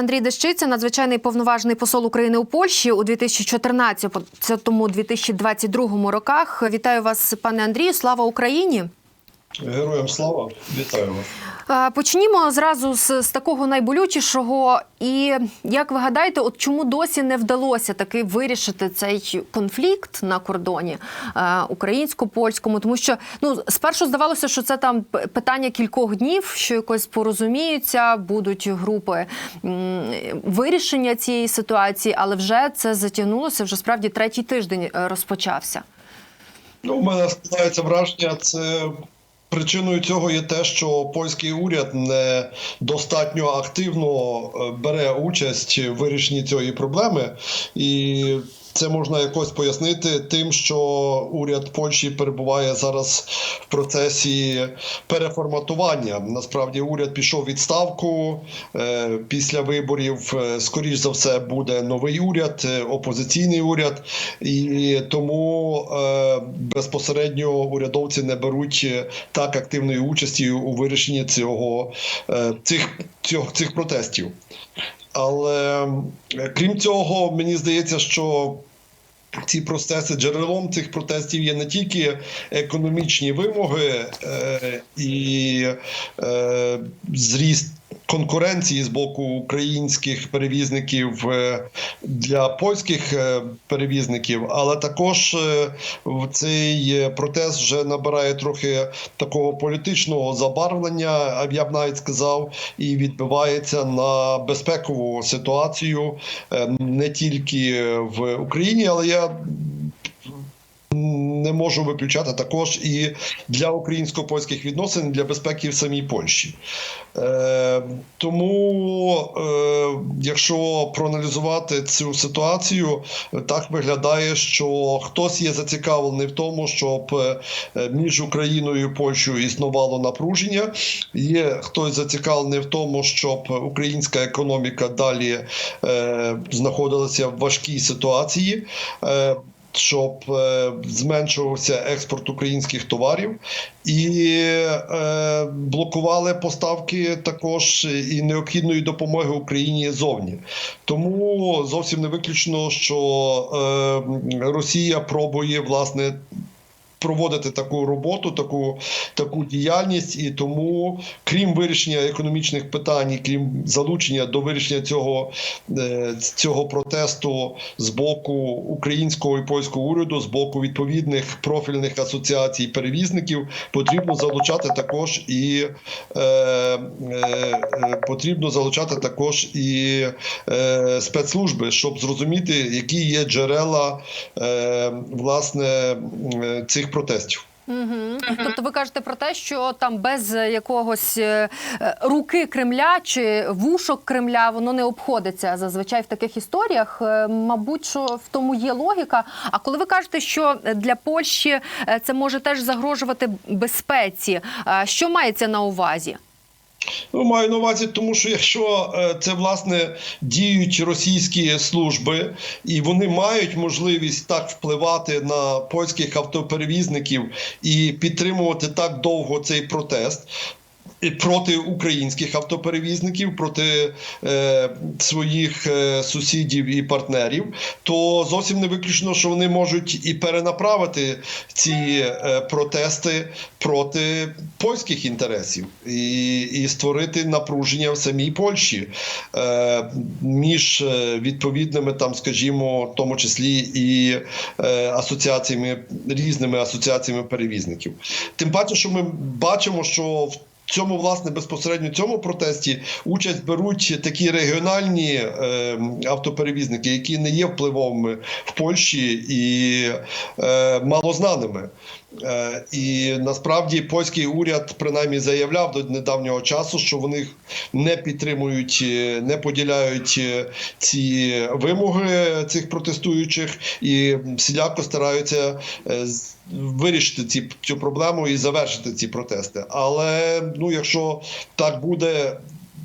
Андрій Дещиця, надзвичайний повноважний посол України у Польщі у 2014-2022 роках. Вітаю вас, пане Андрію. Слава Україні! Героям слава, вітаю вас. Почнімо зразу з, з такого найболючішого. І як ви гадаєте, от чому досі не вдалося таки вирішити цей конфлікт на кордоні українсько-польському? Тому що ну спершу здавалося, що це там питання кількох днів, що якось порозуміються, будуть групи вирішення цієї ситуації, але вже це затягнулося. Вже справді третій тиждень е, розпочався. Ну, у мене складається враження, це причиною цього є те, що польський уряд не достатньо активно е, бере участь в вирішенні цієї проблеми, і це можна якось пояснити тим, що уряд Польщі перебуває зараз в процесі переформатування. Насправді уряд пішов відставку е, після виборів. е, Скоріш за все буде новий уряд, е, опозиційний уряд, і тому безпосередньо урядовці не беруть так активної участі у вирішенні цього цих, цього цих протестів. Але крім цього, мені здається, що ці протести джерелом цих протестів є не тільки економічні вимоги е, і е, зріст конкуренції з боку українських перевізників е, для польських е, перевізників, але також е, цей протест вже набирає трохи такого політичного забарвлення, я б навіть сказав, і відбивається на безпекову ситуацію не тільки в Україні, але я не можу виключати також і для українсько-польських відносин, для безпеки в самій Польщі. Е, тому, е, якщо проаналізувати цю ситуацію, так виглядає, що хтось є зацікавлений в тому, щоб е, між Україною і Польщею існувало напруження. Є хтось зацікавлений в тому, щоб українська економіка далі е, знаходилася в важкій ситуації. Е, щоб е, зменшувався експорт українських товарів, і е, блокували поставки також і необхідної допомоги Україні зовні. Тому зовсім не виключно, що е, Росія пробує власне. Проводити таку роботу, таку таку діяльність, і тому, крім вирішення економічних питань, крім залучення до вирішення цього, е, цього протесту з боку українського і польського уряду, з боку відповідних профільних асоціацій перевізників, потрібно залучати також і е, е, е, потрібно залучати також і е, спецслужби, щоб зрозуміти, які є джерела е, власне е, цих протестів. Угу. Тобто ви кажете про те, що там без якогось е, е, руки Кремля чи вушок Кремля воно не обходиться зазвичай в таких історіях. Е, Мабуть, що в тому є логіка. А коли ви кажете, що для Польщі е, це може теж загрожувати безпеці, е, що мається на увазі? Ну, маю на увазі, тому що якщо е, це власне діють російські служби, і вони мають можливість так впливати на польських автоперевізників і підтримувати так довго цей протест. Проти українських автоперевізників, проти е, своїх е, сусідів і партнерів, то зовсім не виключно, що вони можуть і перенаправити ці е, протести проти польських інтересів і, і створити напруження в самій Польщі е, між е, відповідними, там, скажімо, в тому числі і е, асоціаціями різними асоціаціями перевізників. Тим паче, що ми бачимо, що в цьому власне безпосередньо цьому протесті участь беруть такі регіональні е, автоперевізники, які не є впливовими в Польщі і е, малознаними. Е, і насправді польський уряд принаймні заявляв до недавнього часу, що вони не підтримують, е, не поділяють е, ці вимоги цих протестуючих і всіляко стараються вирішити ці цю проблему і завершити ці протести. Але ну, якщо так буде.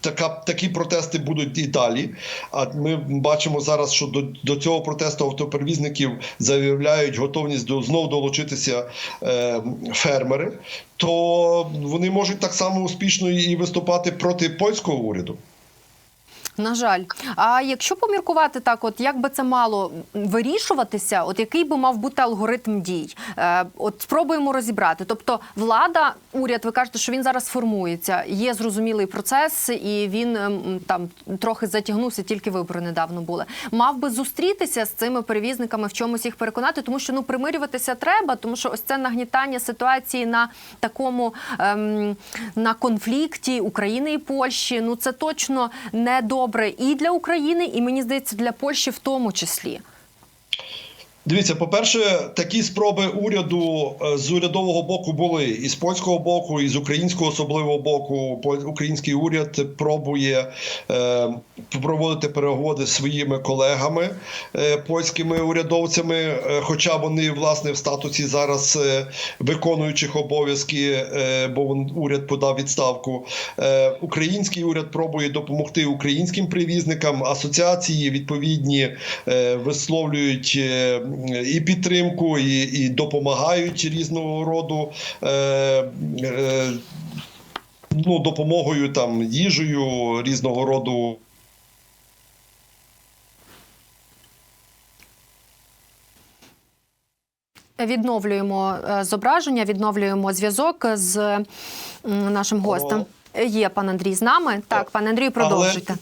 Така такі протести будуть і далі. А ми бачимо зараз, що до, до цього протесту автоперевізників заявляють готовність до знов долучитися е, фермери, то вони можуть так само успішно і виступати проти польського уряду. На жаль, а якщо поміркувати так, от як би це мало вирішуватися, от який би мав бути алгоритм дій? Е, от спробуємо розібрати. Тобто, влада, уряд, ви кажете, що він зараз формується. Є зрозумілий процес, і він ем, там трохи затягнувся, тільки вибори недавно були. Мав би зустрітися з цими перевізниками, в чомусь їх переконати, тому що ну примирюватися треба, тому що ось це нагнітання ситуації на такому ем, на конфлікті України і Польщі. Ну це точно не добре і для України, і мені здається, для Польщі в тому числі. Дивіться, по-перше, такі спроби уряду е, з урядового боку були і з польського боку, і з українського особливого боку. Український уряд пробує е, проводити переговори з своїми колегами е, польськими урядовцями, е, хоча вони власне в статусі зараз е, виконуючих обов'язки, е, бо уряд подав відставку. Е, Український уряд пробує допомогти українським перевізникам. Асоціації відповідні е, висловлюють е, і підтримку, і, і допомагають різного роду. Е, е, Ну, допомогою там їжею різного роду Відновлюємо е, зображення, відновлюємо зв'язок з нашим гостем. Є пан Андрій з нами. Так, пан Андрію, продовжуйте.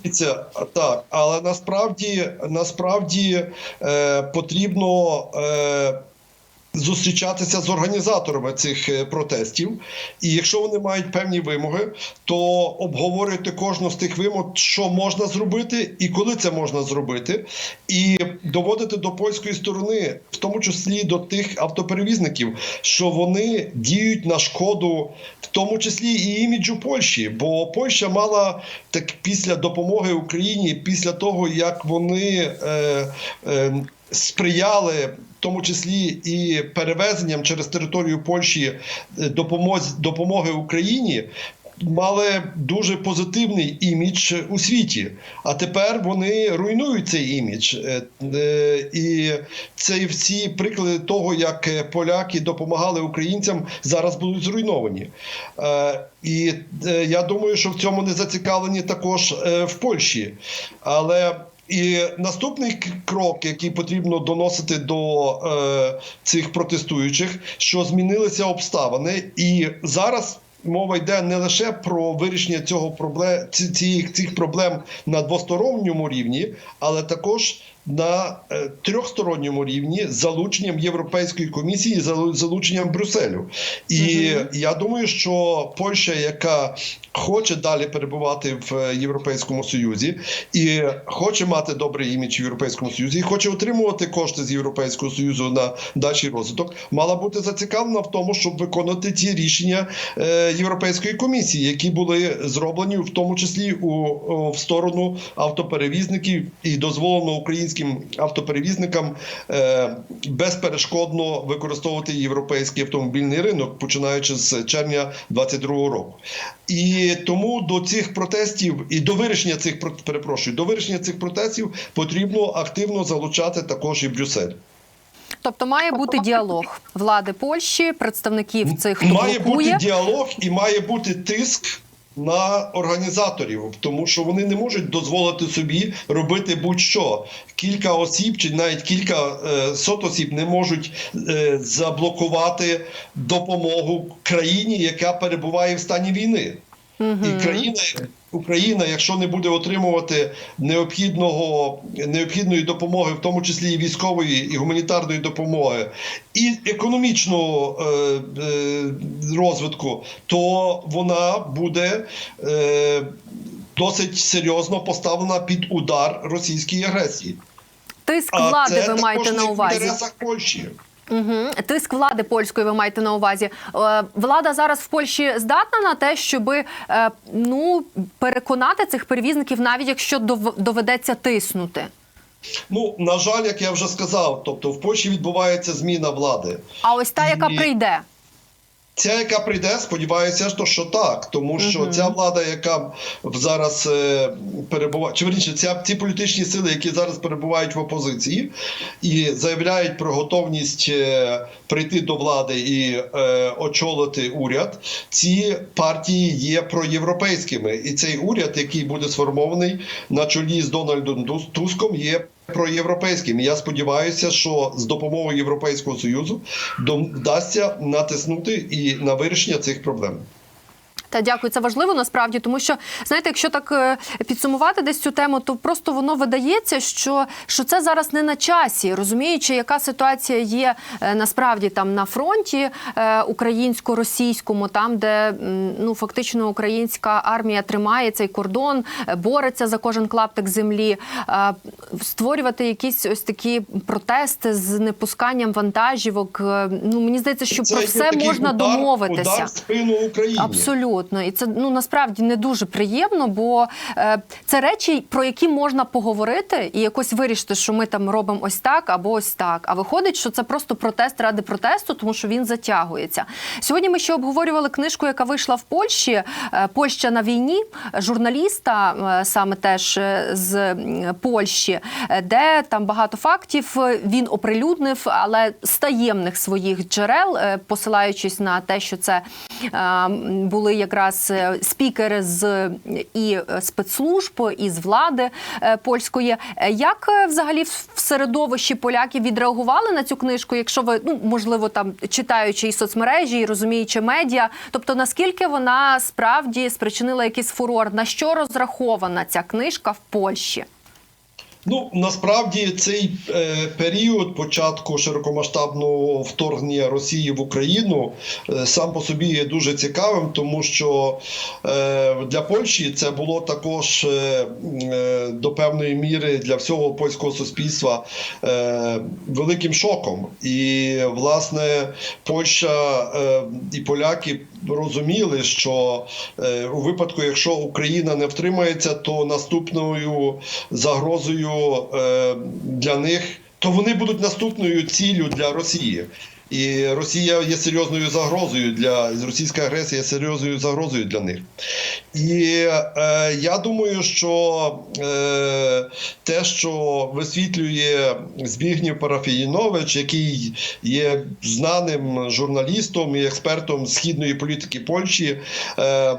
Але, так, але насправді, насправді е, потрібно е, зустрічатися з організаторами цих е, протестів. І якщо вони мають певні вимоги, то обговорювати кожну з тих вимог, що можна зробити і коли це можна зробити, і доводити до польської сторони, в тому числі до тих автоперевізників, що вони діють на шкоду, в тому числі і іміджу Польщі. Бо Польща мала так після допомоги Україні, після того як вони е, е, сприяли. В тому числі і перевезенням через територію Польщі е, допомоги Україні мали дуже позитивний імідж у світі. А тепер вони руйнують цей імідж. Е, е, І це всі приклади того, як поляки допомагали українцям, зараз будуть зруйновані. І я думаю, що в цьому не зацікавлені також в Польщі. Але і наступний крок, який потрібно доносити до е, цих протестуючих, що змінилися обставини, і зараз. Мова йде не лише про вирішення цього проблем цих, цих проблем на двосторонньому рівні, але також на е, трьохсторонньому рівні з залученням Європейської комісії, з залученням Брюсселю. І я думаю, що Польща, яка хоче далі перебувати в е, Європейському Союзі і хоче мати добрий імідж в Європейському Союзі, і хоче отримувати кошти з Європейського Союзу на дальший розвиток, мала бути зацікавлена в тому, щоб виконати ті рішення е, Європейської комісії, які були зроблені в тому числі у, в сторону автоперевізників, і дозволено українським автоперевізникам е, безперешкодно використовувати європейський автомобільний ринок, починаючи з червня 2022 року. І тому до цих протестів і до вирішення цих про- перепрошую, до вирішення цих протестів потрібно активно залучати також і Брюссель. Тобто має бути діалог влади Польщі, представників цих, хто має блокує. бути діалог і має бути тиск. На організаторів, тому що вони не можуть дозволити собі робити будь-що. Кілька осіб, чи навіть кілька е, сот осіб не можуть е, заблокувати допомогу країні, яка перебуває в стані війни. І країна, Україна, якщо не буде отримувати необхідного необхідної допомоги, в тому числі і військової, і гуманітарної допомоги, і економічного е, е, розвитку, то вона буде е, досить серйозно поставлена під удар російської агресії. Тиск А влади ви маєте на в увазі. інтересах Польщі. Угу. Тиск влади польської ви маєте на увазі. Е, влада зараз в Польщі здатна на те, щоб е, ну переконати цих перевізників, навіть якщо доведеться тиснути. Ну на жаль, як я вже сказав, тобто в Польщі відбувається зміна влади. А ось та, яка І- прийде. Ця, яка прийде, сподіваюся, що, так, тому що ця влада, яка зараз е, перебуває, чи верніше, ця ці політичні сили, які зараз перебувають в опозиції і заявляють про готовність е, прийти до влади і е, очолити уряд, ці партії є проєвропейськими, і цей уряд, який буде сформований на чолі з Дональдом Туском, є. Проєвропейським І я сподіваюся, що з допомогою Європейського союзу вдасться натиснути і на вирішення цих проблем. Та дякую, це важливо насправді, тому що знаєте, якщо так е, підсумувати десь цю тему, то просто воно видається, що, що це зараз не на часі, розуміючи, яка ситуація є е, насправді там на фронті е, українсько-російському, там де ну фактично українська армія тримає цей кордон, бореться за кожен клаптик землі, створювати якісь ось такі протести з непусканням вантажівок. Ну мені здається, що Це про все можна удар, домовитися. Удар в спину Україні. Абсолютно, і це ну насправді не дуже приємно, бо е, це речі, про які можна поговорити і якось вирішити, що ми там робимо ось так або ось так. А виходить, що це просто протест ради протесту, тому що він затягується. Сьогодні ми ще обговорювали книжку, яка вийшла в Польщі. е, Польща на війні, журналіста е, саме теж е, з Польщі, де там багато фактів він оприлюднив, але з таємних своїх джерел, посилаючись на те, що це були якраз е, спікери з і е, спецслужб, і з влади е, польської. Як взагалі в середовищі поляків відреагували на цю книжку? Якщо ви ну можливо там читаючи і соцмережі, і розуміючи медіа, тобто наскільки вона справді спричинила якийсь фурор? На що розрахована ця книжка в Польщі? Ну насправді цей е, період початку широкомасштабного вторгнення Росії в Україну е, сам по собі є дуже цікавим, тому що е, для Польщі це було також е, е, до певної міри для всього польського суспільства е, великим шоком. І власне Польща е, і поляки розуміли, що е, у випадку, якщо Україна не втримається, то наступною загрозою е, для них, то вони будуть наступною ціллю для Росії. І Росія є серйозною загрозою для російська агресія є серйозною загрозою для них. І е, я думаю, що е, те, що висвітлює Збігнів Парафіїнович, який є знаним журналістом і експертом східної політики Польщі. Е,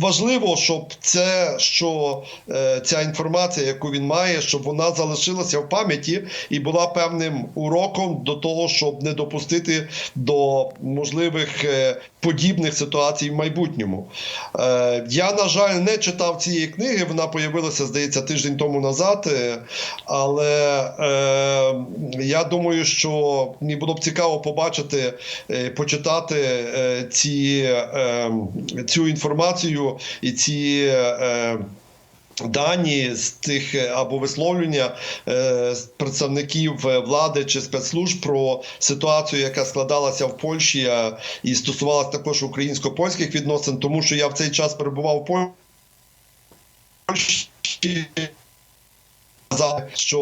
Важливо, щоб це, що е, ця інформація, яку він має, щоб вона залишилася в пам'яті і була певним уроком до того, щоб не допустити до можливих е, подібних ситуацій в майбутньому. Е, я, на жаль, не читав цієї книги. Вона появилася, здається, тиждень тому назад. е, Але е, я думаю, що мені було б цікаво побачити, е, почитати е, ці, е, цю інформацію і ці. е, Дані з тих е, або висловлення е, представників е, влади чи спецслужб про ситуацію, яка складалася в Польщі, е, і стосувалася також українсько-польських відносин, тому що я в цей час перебував в Польщі. Сказав, що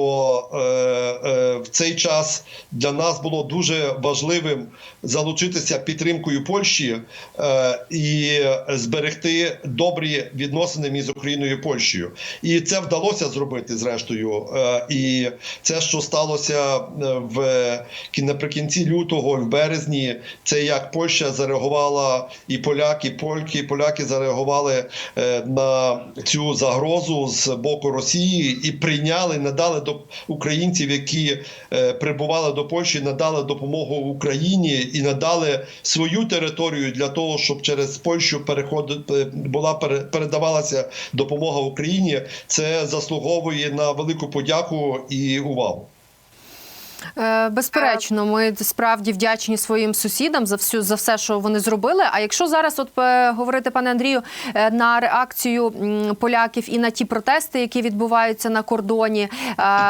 е, е, в цей час для нас було дуже важливим залучитися підтримкою Польщі е, і зберегти добрі відносини між Україною і Польщею. І це вдалося зробити зрештою. Е, і це, що сталося е, в кі- наприкінці лютого, в березні, це як Польща зареагувала, і поляки, польки, поляки зареагували е, на цю загрозу з боку Росії і прийняли, надали до українців, які е, прибували до Польщі, надали допомогу Україні і надали свою територію для того, щоб через Польщу переход була пере- передавалася допомога Україні. Це заслуговує на велику подяку і увагу. Е, Безперечно, ми справді вдячні своїм сусідам за всю за все, що вони зробили. А якщо зараз, от е, говорити, пане Андрію, е, на реакцію поляків і на ті протести, які відбуваються на кордоні,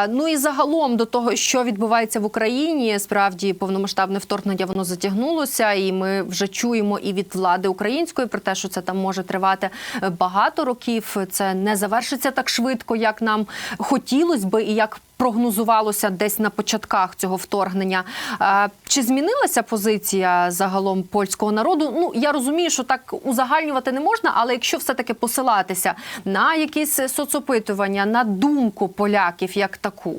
ну і загалом до того, що відбувається в Україні, справді повномасштабне вторгнення воно затягнулося, і ми вже чуємо і від влади української про те, що це там може тривати багато років. Це не завершиться так швидко, як нам хотілося би, і як прогнозувалося десь на початках цього вторгнення. Чи змінилася позиція загалом польського народу? Ну я розумію, що так узагальнювати не можна, але якщо все-таки посилатися на якісь соцопитування, на думку поляків як таку.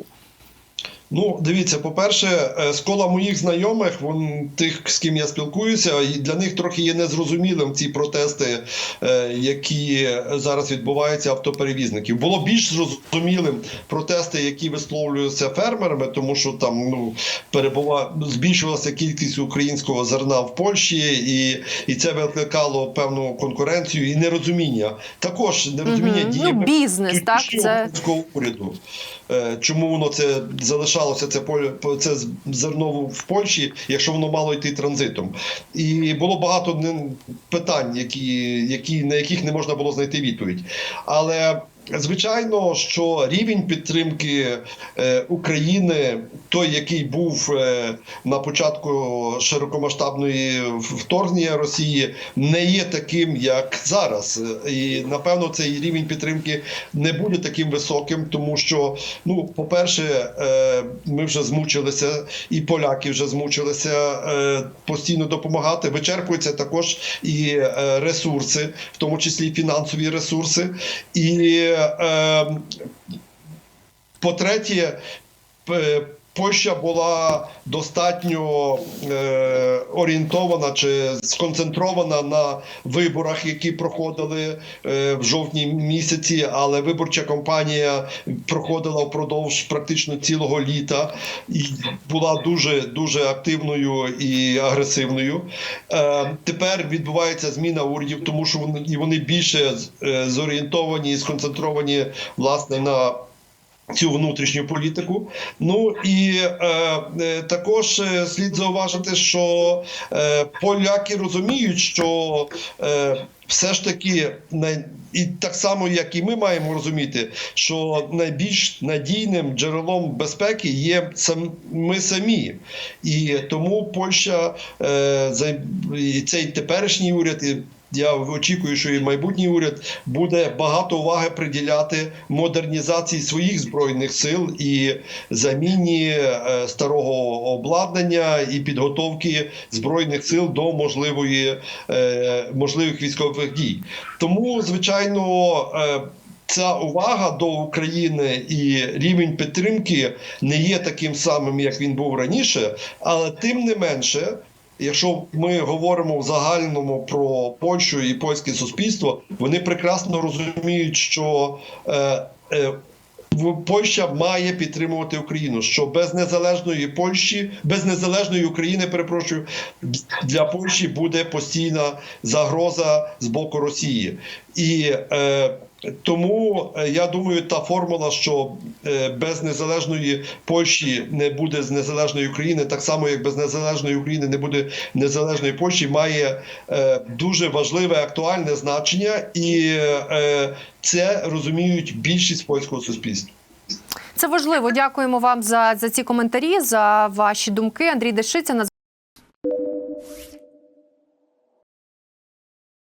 Ну, дивіться, по-перше, е, з кола моїх знайомих, вон, тих, з ким я спілкуюся, і для них трохи є незрозумілим ці протести, е, які зараз відбуваються автоперевізників. Було більш зрозумілим протести, які висловлюються фермерами, тому що там ну перебува збільшувалася кількість українського зерна в Польщі, і, і це викликало певну конкуренцію і нерозуміння. Також нерозуміння Мгм. діями Ну, бізнес, так, це- уряду. Е, Чому воно це залишалося це поле це зерно в Польщі, якщо воно мало йти транзитом? І було багато питань, які, які на яких не можна було знайти відповідь. Але Звичайно, що рівень підтримки е, України, той, який був е, на початку широкомасштабної вторгнення Росії, не є таким, як зараз. І напевно цей рівень підтримки не буде таким високим, тому що, ну, по-перше, е, ми вже змучилися, і поляки вже змучилися постійно допомагати. Вичерпуються також і ресурси, в тому числі фінансові ресурси. І е, по-третє, п- Польща була достатньо е, орієнтована чи сконцентрована на виборах, які проходили е, в жовтні місяці, але виборча кампанія проходила впродовж практично цілого літа і була дуже дуже активною і агресивною. Е, тепер відбувається зміна урядів, тому що вони вони більше е, зорієнтовані і сконцентровані власне на цю внутрішню політику. Ну і е, е, також е, слід зауважити, що е, поляки розуміють, що е, все ж таки і так само, як і ми маємо розуміти, що найбільш надійним джерелом безпеки є сам ми самі, і тому Польща е, цей теперішній уряд я очікую, що і майбутній уряд буде багато уваги приділяти модернізації своїх збройних сил і заміні е, старого обладнання і підготовки збройних сил до можливої е, можливих військових дій. Тому, звичайно. е, Ця увага до України і рівень підтримки не є таким самим, як він був раніше, але тим не менше, Якщо ми говоримо в загальному про Польщу і польське суспільство, вони прекрасно розуміють, що е, е, Польща має підтримувати Україну. Що без незалежної Польщі, без незалежної України, перепрошую, для Польщі буде постійна загроза з боку Росії. І е, тому е, я думаю, та формула, що е, без незалежної Польщі не буде з незалежної України, так само як без незалежної України не буде незалежної Польщі, має е, дуже важливе актуальне значення, і це розуміють більшість польського суспільства. Це важливо. Дякуємо вам за, за ці коментарі, за ваші думки. Андрій Дешиця.